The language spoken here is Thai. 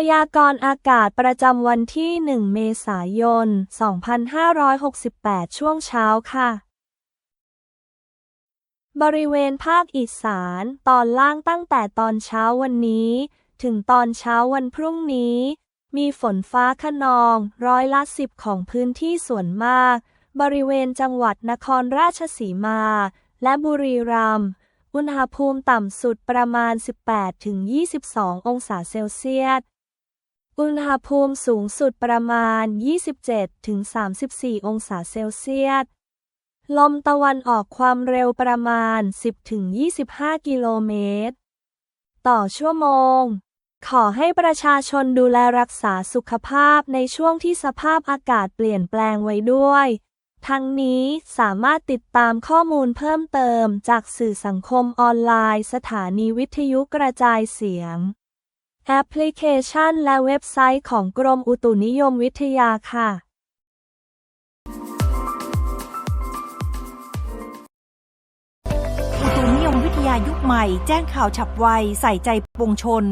พยากรณ์อากาศประจำวันที่ 1 เมษายน 2568 ช่วงเช้าค่ะ บริเวณภาคอีสานตอนล่างตั้งแต่ตอนเช้าวันนี้ ถึงตอนเช้าวันพรุ่งนี้ มีฝนฟ้าขนองร้อยละสิบของพื้นที่ส่วนมาก บริเวณจังหวัดนครราชสีมา และบุรีรัมย์อุณหภูมิต่ำสุดประมาณ 18-22 องศาเซลเซียส อุณหภูมิสูงสุดประมาณ 27-34 องศาเซลเซียส ลมตะวันออกความเร็วประมาณ 10-25 กิโลเมตร ต่อชั่วโมง ขอให้ประชาชนดูแลรักษาสุขภาพในช่วงที่สภาพอากาศเปลี่ยนแปลงไว้ด้วย ทั้งนี้สามารถติดตามข้อมูลเพิ่มเติมจากสื่อสังคมออนไลน์ สถานีวิทยุกระจายเสียง แอปพลิเคชันและเว็บไซต์ของกรมอุตุนิยมวิทยาค่ะ อุตุนิยมวิทยายุคใหม่ แจ้งข่าวฉับไว ใส่ใจปวงชน